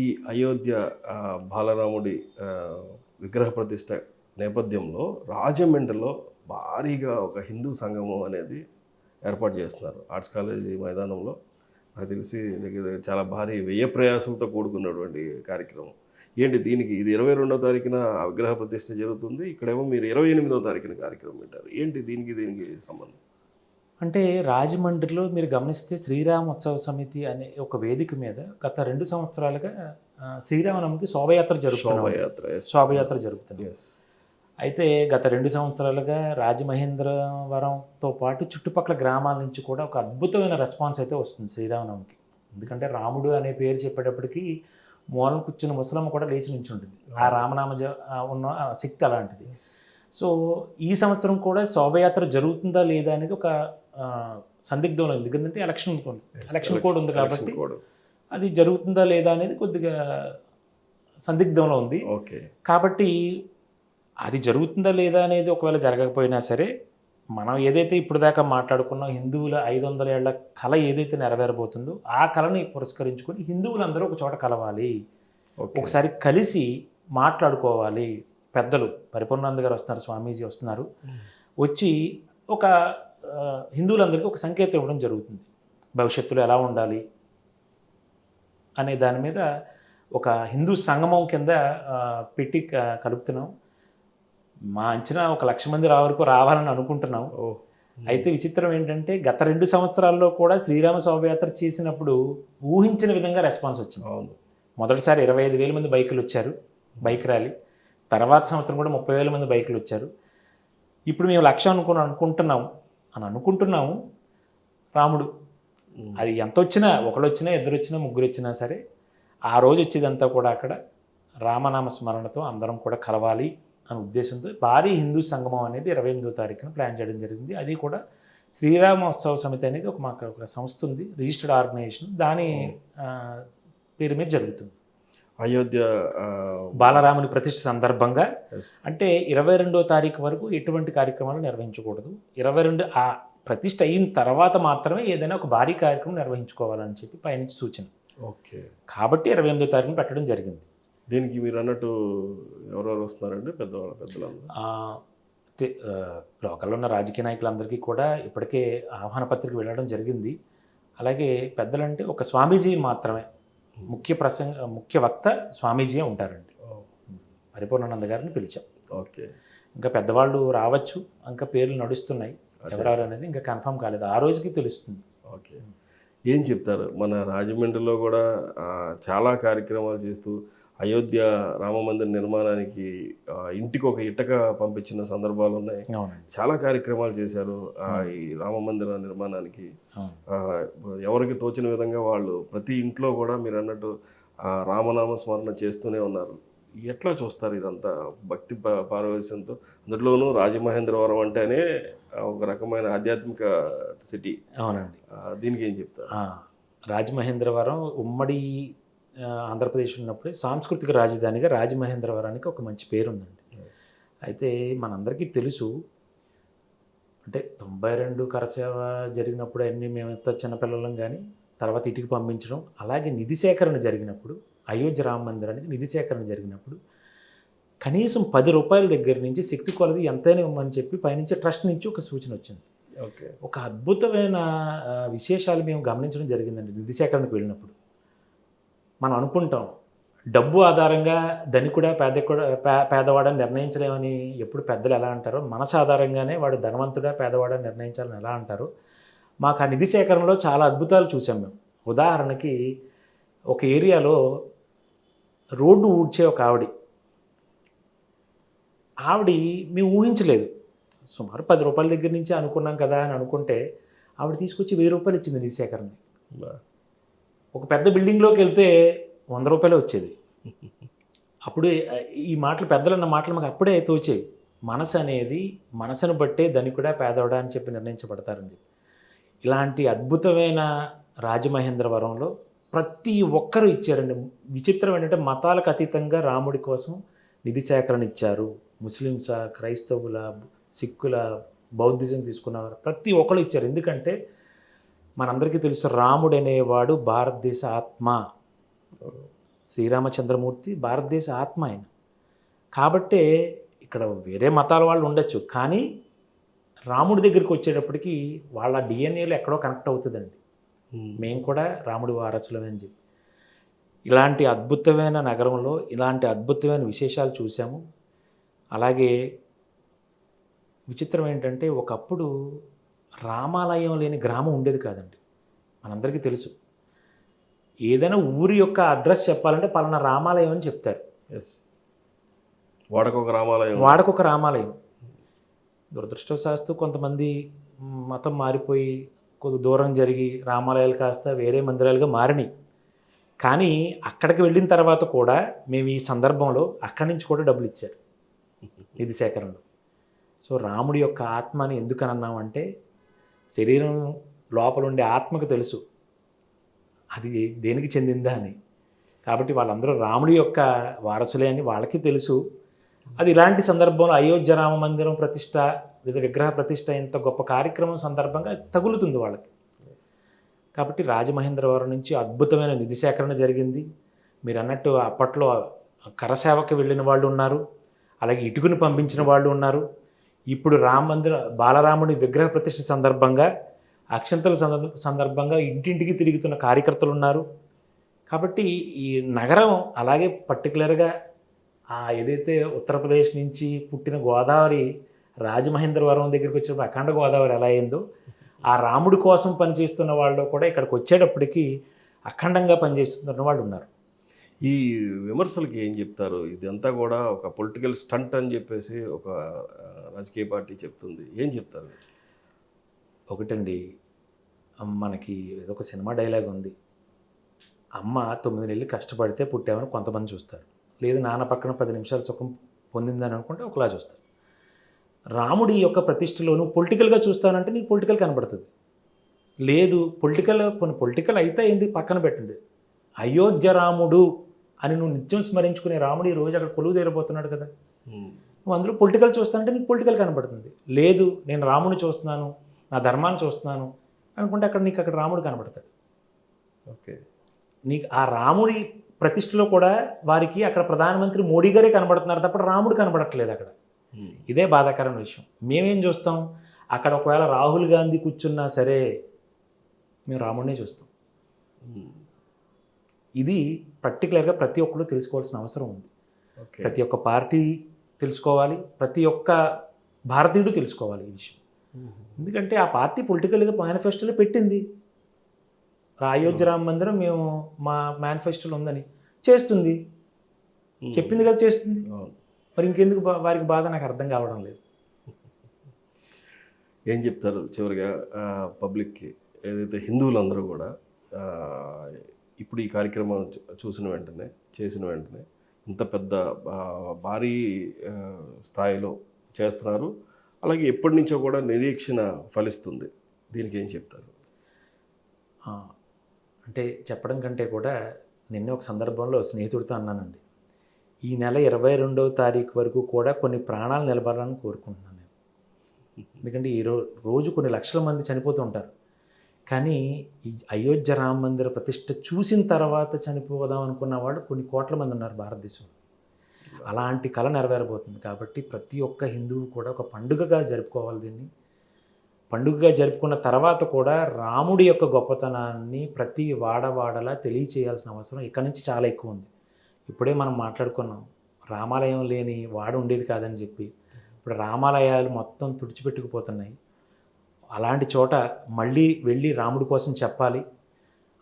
ఈ అయోధ్య బాలరాముడి విగ్రహ ప్రతిష్ట నేపథ్యంలో రాజమండ్రిలో భారీగా ఒక హిందూ సంగమం అనేది ఏర్పాటు చేస్తున్నారు. ఆర్ట్స్ కాలేజీ మైదానంలో నాకు తెలిసి చాలా భారీ వ్యయ ప్రయాసంతో కూడుకున్నటువంటి కార్యక్రమం. ఏంటి దీనికి ఇది ఇరవై రెండో తారీఖున విగ్రహ ప్రతిష్ట జరుగుతుంది. ఇక్కడేమో మీరు ఇరవై ఎనిమిదో తారీఖున కార్యక్రమం పెట్టారు ఏంటి దీనికి దీనికి సంబంధం? అంటే రాజమండ్రిలో మీరు గమనిస్తే శ్రీరామ ఉత్సవ సమితి అనే ఒక వేదిక మీద గత రెండు సంవత్సరాలుగా శ్రీరామనవమికి శోభయాత్ర జరుగుతున్నాం శోభయాత్ర జరుగుతుంది. అయితే గత రెండు సంవత్సరాలుగా రాజమహేంద్రవరంతో పాటు చుట్టుపక్కల గ్రామాల నుంచి కూడా ఒక అద్భుతమైన రెస్పాన్స్ అయితే వస్తుంది శ్రీరామనవమికి. ఎందుకంటే రాముడు అనే పేరు చెప్పేటప్పటికి మూలం కూర్చున్న ముసలమ్మ కూడా లేచి నుంచి ఉంటుంది ఆ రామనామ ఉన్న శక్తి అలాంటిది. సో ఈ సంవత్సరం కూడా శోభయాత్ర జరుగుతుందా లేదా అనేది ఒక సందిగ్ధంలో ఉంది. ఎందుకంటే ఎలక్షన్ ఉంది. ఎలక్షన్ కోడ్ ఉంది కాబట్టి. అది జరుగుతుందా లేదా అనేది కొద్దిగా సందిగ్ధంలో ఉంది. ఓకే. కాబట్టి అది జరుగుతుందా లేదా అనేది ఒకవేళ జరగకపోయినా సరే మనం ఏదైతే ఇప్పుడు దాకా మాట్లాడుకున్నాం హిందువుల ఐదు వందల ఏళ్ళ కళ ఏదైతే నెరవేరబోతుందో ఆ కళని పురస్కరించుకొని హిందువులందరూ ఒక చోట కలవాలి. ఒకసారి కలిసి మాట్లాడుకోవాలి. పెద్దలు పరిపూర్ణానంద గారు వస్తున్నారు స్వామీజీ వస్తున్నారు. వచ్చి ఒక హిందువులందరికీ ఒక సంకేతం ఇవ్వడం జరుగుతుంది. భవిష్యత్తులో ఎలా ఉండాలి అనే దాని మీద ఒక హిందూ సంగమం కింద పెట్టి కలుపుతున్నాం. మా అంచనా ఒక లక్ష మంది రా వరకు రావాలని అనుకుంటున్నాం. ఓ. అయితే విచిత్రం ఏంటంటే గత రెండు సంవత్సరాల్లో కూడా శ్రీరామ శోభయాత్ర చేసినప్పుడు ఊహించిన విధంగా రెస్పాన్స్ వచ్చింది. అవును. మొదటిసారి ఇరవై ఐదు వేల మంది బైకులు వచ్చారు బైక్ ర్యాలీ. తర్వాత సంవత్సరం కూడా ముప్పై వేల మంది బైకులు వచ్చారు. ఇప్పుడు మేము లక్ష అనుకుని అనుకుంటున్నాము అని అనుకుంటున్నాము. రాముడు. అది ఎంత వచ్చినా ఒకళ్ళు వచ్చినా ఇద్దరు వచ్చినా ముగ్గురు వచ్చినా సరే ఆ రోజు వచ్చేదంతా కూడా అక్కడ రామనామ స్మరణతో అందరం కూడా కలవాలి అనే ఉద్దేశంతో భారీ హిందూ సంగమం అనేది ఇరవై ఎనిమిదో తారీఖున ప్లాన్ చేయడం జరిగింది. అది కూడా శ్రీరామోత్సవ సమితి అనేది ఒక మాకు ఒక సంస్థ ఉంది రిజిస్టర్డ్ ఆర్గనైజేషన్. దాని పేరు మీద జరుగుతుంది. అయోధ్య బాలరాముని ప్రతిష్ఠ సందర్భంగా. అంటే ఇరవై రెండో తారీఖు వరకు ఎటువంటి కార్యక్రమాలు నిర్వహించకూడదు. ఇరవై రెండు ఆ ప్రతిష్ఠ అయిన తర్వాత మాత్రమే ఏదైనా ఒక భారీ కార్యక్రమం నిర్వహించుకోవాలని చెప్పి పైనుంచి సూచన. ఓకే. కాబట్టి ఇరవై ఎనిమిదో తారీఖున పెట్టడం జరిగింది. దీనికి మీరు అన్నట్టు ఎవరెవరు వస్తున్నారండి? పెద్దవాళ్ళు పెద్దలందరూ? ఆ, లోకల్లో ఉన్న రాజకీయ నాయకులందరికీ కూడా ఇప్పటికే ఆహ్వాన పత్రిక వెళ్ళడం జరిగింది. అలాగే పెద్దలంటే ఒక స్వామీజీ మాత్రమే. ముఖ్య ప్రసంగ ముఖ్య వక్త స్వామీజీయే ఉంటారండి. పరిపూర్ణానంద గారిని పిలిచాం. ఓకే. ఇంకా పెద్దవాళ్ళు రావచ్చు ఇంకా పేర్లు నడుస్తున్నాయి. ఎవరెవరు అనేది ఇంకా కన్ఫర్మ్ కాలేదు. ఆ రోజుకి తెలుస్తుంది. ఓకే. ఏం చెప్తారు? మన రాజమండ్రిలో కూడా చాలా కార్యక్రమాలు చేస్తూ అయోధ్య రామ మందిర నిర్మాణానికి ఇంటికి ఒక ఇటక పంపించిన సందర్భాలు ఉన్నాయి. చాలా కార్యక్రమాలు చేశారు ఆ, ఈ రామ మందిర నిర్మాణానికి. ఎవరికి తోచిన విధంగా వాళ్ళు ప్రతి ఇంట్లో కూడా మీరు అన్నట్టు రామనామ స్మరణ చేస్తూనే ఉన్నారు. ఎట్లా చూస్తారు ఇదంతా భక్తి పా- పారవశ్యంతో? అందులోనూ రాజమహేంద్రవరం అంటేనే ఒక రకమైన ఆధ్యాత్మిక సిటీ. అవునండి. దీనికి ఏం చెప్తారు? రాజమహేంద్రవరం ఉమ్మడి ఆంధ్రప్రదేశ్ ఉన్నప్పుడే సాంస్కృతిక రాజధానిగా రాజమహేంద్రవరానికి ఒక మంచి పేరు ఉందండి అయితే మనందరికీ తెలుసు అంటే తొంభై రెండు కరసేవ జరిగినప్పుడు అన్నీ మేము ఎంత చిన్నపిల్లలం కానీ తర్వాత ఇటుకి పంపించడం అలాగే నిధి సేకరణ జరిగినప్పుడు అయోధ్య రామ మందిరానికి నిధి సేకరణ జరిగినప్పుడు కనీసం పది రూపాయల దగ్గర నుంచి శక్తి కొలది ఎంతైనా ఇవ్వమని చెప్పి పైనుంచి ట్రస్ట్ నుంచి ఒక సూచన వచ్చింది. ఓకే. ఒక అద్భుతమైన విశేషాలు మేము గమనించడం జరిగిందండి నిధి సేకరణకు వెళ్ళినప్పుడు. మనం అనుకుంటాం డబ్బు ఆధారంగా ధనికుడా పేదకుడా పే- పేదవాడని నిర్ణయించలేమని ఎప్పుడు పెద్దలు ఎలా అంటారో మనసు ఆధారంగానే వాడు ధనవంతుడా పేదవాడని నిర్ణయించాలని ఎలా అంటారో? మాకు ఆ నిధి సేకరణలో చాలా అద్భుతాలు చూసాం మేము. ఉదాహరణకి ఒక ఏరియాలో రోడ్డు ఊడ్చే ఒక ఆవిడ. ఆవిడ మేము ఊహించలేదు. సుమారు పది రూపాయల దగ్గర నుంచి అనుకున్నాం కదా అని అనుకుంటే ఆవిడ తీసుకొచ్చి వెయ్యి రూపాయలు ఇచ్చింది నిధి సేకరణ. ఒక పెద్ద బిల్డింగ్లోకి వెళ్తే వంద రూపాయలు వచ్చేది. అప్పుడు ఈ మాటలు పెద్దలు అన్న మాటలు మాకు అప్పుడే తోచేవి మనసు అనేది మనసును బట్టే ధనికుడా పేదవడా అని చెప్పి నిర్ణయించబడతారని చెప్పి. ఇలాంటి అద్భుతమైన రాజమహేంద్రవరంలో ప్రతి ఒక్కరూ ఇచ్చారండి. విచిత్రం ఏంటంటే మతాలకు అతీతంగా రాముడి కోసం నిధి సేకరణ ఇచ్చారు. ముస్లిమ్సా క్రైస్తవుల సిక్కుల బౌద్ధిజం తీసుకున్నవారు ప్రతి ఒక్కరు ఇచ్చారు. ఎందుకంటే మనందరికీ తెలుసు రాముడు అనేవాడు భారతదేశ ఆత్మ. శ్రీరామచంద్రమూర్తి భారతదేశ ఆత్మ ఆయన. కాబట్టే ఇక్కడ వేరే మతాల వాళ్ళు ఉండొచ్చు కానీ రాముడి దగ్గరికి వచ్చేటప్పటికి వాళ్ళ డిఎన్ఏలో ఎక్కడో కనెక్ట్ అవుతుందండి. మేము. కూడా రాముడి వారసులమే అని చెప్పి. ఇలాంటి అద్భుతమైన నగరంలో ఇలాంటి అద్భుతమైన విశేషాలు చూసాము. అలాగే విచిత్రం ఏంటంటే ఒకప్పుడు రామాలయం లేని గ్రామం ఉండేది కాదండి. మనందరికీ తెలుసు. ఏదైనా ఊరి యొక్క అడ్రస్ చెప్పాలంటే పలానా రామాలయం అని చెప్తారు. ఎస్ వాడకొక రామాలయం. వాడకొక రామాలయం. దురదృష్టవశాస్తు కొంతమంది మతం మారిపోయి కొద్ది దూరం జరిగి రామాలయాలు కాస్త వేరే మందిరాలుగా మారినాయి. కానీ అక్కడికి వెళ్ళిన తర్వాత కూడా మేము ఈ సందర్భంలో అక్కడి నుంచి కూడా డబ్బులు ఇచ్చారు. నిధి సేకరణలో. సో రాముడి యొక్క ఆత్మని ఎందుకు అన్నామంటే శరీరం లోపల ఉండే ఆత్మకు తెలుసు. అది దేనికి చెందిందా అని. కాబట్టి వాళ్ళందరూ రాముడి యొక్క వారసులే అని వాళ్ళకి తెలుసు. అది ఇలాంటి సందర్భంలో అయోధ్య రామ మందిరం ప్రతిష్ట లేదా విగ్రహ ప్రతిష్ట ఇంత గొప్ప కార్యక్రమం సందర్భంగా తగులుతుంది వాళ్ళకి. కాబట్టి రాజమహేంద్రవరం నుంచి అద్భుతమైన నిధి సేకరణ జరిగింది. మీరు అన్నట్టు అప్పట్లో కరసేవకి వెళ్ళిన వాళ్ళు ఉన్నారు. అలాగే ఇటుకుని పంపించిన వాళ్ళు ఉన్నారు. ఇప్పుడు రామ మందిర బాలరాముడి విగ్రహ ప్రతిష్ట సందర్భంగా అక్షంతల సందర్భ సందర్భంగా ఇంటింటికి తిరుగుతున్న కార్యకర్తలు ఉన్నారు కాబట్టి ఈ నగరం అలాగే పర్టికులర్గా ఆ ఏదైతే ఉత్తరప్రదేశ్ నుంచి పుట్టిన గోదావరి రాజమహేంద్రవరం దగ్గరికి వచ్చినప్పుడు అఖండ గోదావరి ఎలా అయిందో ఆ రాముడి కోసం పనిచేస్తున్న వాళ్ళు కూడా ఇక్కడికి వచ్చేటప్పటికి అఖండంగా పనిచేస్తున్న వాళ్ళు ఉన్నారు. ఈ విమర్శలకి ఏం చెప్తారు? ఇదంతా కూడా ఒక పొలిటికల్ స్టంట్ అని చెప్పేసి ఒక రాజకీయ పార్టీ చెప్తుంది. ఏం చెప్తారు? ఒకటండి మనకి ఏదో ఒక సినిమా డైలాగ్ ఉంది. అమ్మ తొమ్మిది నెలలు కష్టపడితే పుట్టామని కొంతమంది చూస్తారు. లేదు నాన్న పక్కన పది నిమిషాలు సుఖం పొందిందని అనుకుంటే ఒకలా చూస్తారు. రాముడి యొక్క ప్రతిష్టలో నువ్వు పొలిటికల్గా చూస్తానంటే నీకు పొలిటికల్ కనబడుతుంది. లేదు పొలిటికల్ కొన్ని పొలిటికల్ అయితే ఏంది? పక్కన పెట్టండి. అయోధ్య రాముడు అని నువ్వు నిత్యం స్మరించుకునే రాముడు ఈ రోజు అక్కడ కొలువు తీరబోతున్నాడు కదా. నువ్వు అందులో పొలిటికల్ చూస్తానంటే నీకు పొలిటికల్ కనబడుతుంది. లేదు నేను రాముని చూస్తున్నాను నా ధర్మాన్ని చూస్తున్నాను అనుకుంటే అక్కడ నీకు అక్కడ రాముడు కనబడతాడు. ఓకే. నీకు ఆ రాముడి ప్రతిష్టలో కూడా వారికి అక్కడ ప్రధానమంత్రి మోడీ గారే కనబడుతున్నారు తప్ప రాముడు కనబడట్లేదు అక్కడ. ఇదే బాధాకరమైన విషయం. మేమేం చూస్తాం? అక్కడ ఒకవేళ రాహుల్ గాంధీ కూర్చున్నా సరే మేము రాముడినే చూస్తాం. ఇది పర్టికులర్గా ప్రతి ఒక్కరు తెలుసుకోవాల్సిన అవసరం ఉంది. ప్రతి ఒక్క పార్టీ తెలుసుకోవాలి. ప్రతి ఒక్క భారతీయుడు తెలుసుకోవాలి ఈ విషయం. ఎందుకంటే ఆ పార్టీ పొలిటికల్గా మేనిఫెస్టోలో పెట్టింది. అయోధ్య రామ మందిరం మేము మా మేనిఫెస్టోలో ఉందని చేస్తుంది. చెప్పింది కదా చేస్తుంది. మరి ఇంకెందుకు వారికి బాధ నాకు అర్థం కావడం లేదు. ఏం చెప్తారు చివరిగా పబ్లిక్కి ఏదైతే హిందువులందరూ కూడా ఇప్పుడు ఈ కార్యక్రమం చూసిన వెంటనే చేసిన వెంటనే ఇంత పెద్ద భారీ స్థాయిలో చేస్తున్నారు. అలాగే ఎప్పటి నుంచో కూడా నిరీక్షణ ఫలిస్తుంది. దీనికి ఏం చెప్తారు? అంటే చెప్పడం కంటే కూడా నిన్న ఒక సందర్భంలో స్నేహితుడితో అన్నానండి. ఈ నెల ఇరవై రెండవ తారీఖు వరకు కూడా కొన్ని ప్రాణాలు నిలబడాలని కోరుకుంటున్నాను నేను. ఎందుకంటే ఈ రోజు కొన్ని లక్షల మంది చనిపోతూ ఉంటారు. కానీ ఈ అయోధ్య రామ మందిర ప్రతిష్ట చూసిన తర్వాత చనిపోదాం అనుకున్న వాళ్ళు కొన్ని కోట్ల మంది ఉన్నారు భారతదేశంలో. అలాంటి కళ నెరవేరబోతుంది. కాబట్టి ప్రతి ఒక్క హిందువు కూడా ఒక పండుగగా జరుపుకోవాలి దీన్ని. పండుగగా జరుపుకున్న తర్వాత కూడా రాముడి యొక్క గొప్పతనాన్ని ప్రతి వాడవాడలా తెలియచేయాల్సిన అవసరం ఇక్కడి నుంచి చాలా ఎక్కువ ఉంది. ఇప్పుడే మనం మాట్లాడుకున్నాం రామాలయం లేని వాడు ఉండేది కాదని చెప్పి. ఇప్పుడు రామాలయాలు మొత్తం తుడిచిపెట్టుకుపోతున్నాయి. అలాంటి చోట మళ్ళీ వెళ్ళి రాముడి కోసం చెప్పాలి.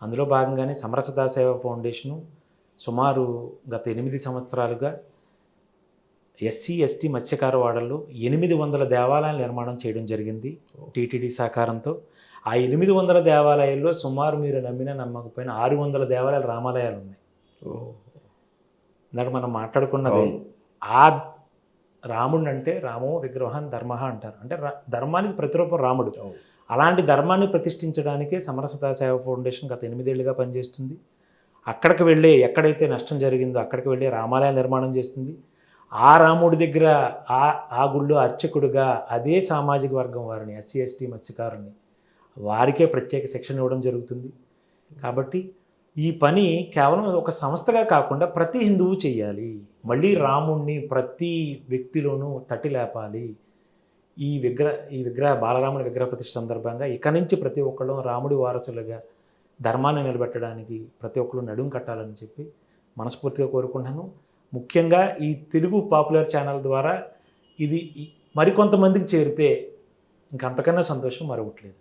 అందులో భాగంగానే సమరసదా సేవ ఫౌండేషను సుమారు గత ఎనిమిది సంవత్సరాలుగా ఎస్సీ ఎస్టీ మత్స్యకార వాడల్లో ఎనిమిది వందల దేవాలయాల నిర్మాణం చేయడం జరిగింది టీటీడీ సహకారంతో. ఆ ఎనిమిది వందల దేవాలయాల్లో సుమారు మీరు నమ్మిన నమ్మకపోయిన ఆరు వందల దేవాలయాలు రామాలయాలు ఉన్నాయి ఇందాక మనం మాట్లాడుకున్నది. ఆ రాముడు అంటే రామో విగ్రహం ధర్మ అంటారు. అంటే ధర్మానికి ప్రతిరూపం రాముడు. అలాంటి ధర్మాన్ని ప్రతిష్ఠించడానికే సమరసతా సేవ ఫౌండేషన్ గత ఎనిమిదేళ్ళుగా పనిచేస్తుంది. అక్కడికి వెళ్ళే ఎక్కడైతే నష్టం జరిగిందో అక్కడికి వెళ్ళి రామాలయ నిర్మాణం చేస్తుంది. ఆ రాముడి దగ్గర ఆ ఆ గుళ్ళో అర్చకుడుగా అదే సామాజిక వర్గం వారిని ఎస్సీ ఎస్టీ మత్స్యకారుని వారికే ప్రత్యేక శిక్షణ ఇవ్వడం జరుగుతుంది. కాబట్టి ఈ పని కేవలం ఒక సంస్థగా కాకుండా ప్రతి హిందువు చేయాలి. మళ్ళీ రాముణ్ణి ప్రతి వ్యక్తిలోనూ తట్టి లేపాలి. ఈ విగ్రహ ఈ విగ్రహ బాలరాముని విగ్రహ ప్రతిష్ఠ సందర్భంగా ఇక నుంచి ప్రతి ఒక్కళ్ళు రాముడి వారసులుగా ధర్మాన్ని నిలబెట్టడానికి ప్రతి ఒక్కరు నడుం కట్టాలని చెప్పి మనస్ఫూర్తిగా కోరుకుంటున్నాను. ముఖ్యంగా ఈ తెలుగు పాపులర్ ఛానల్ ద్వారా ఇది మరికొంతమందికి చేరితే ఇంకంతకన్నా సంతోషం మరొకట్లేదు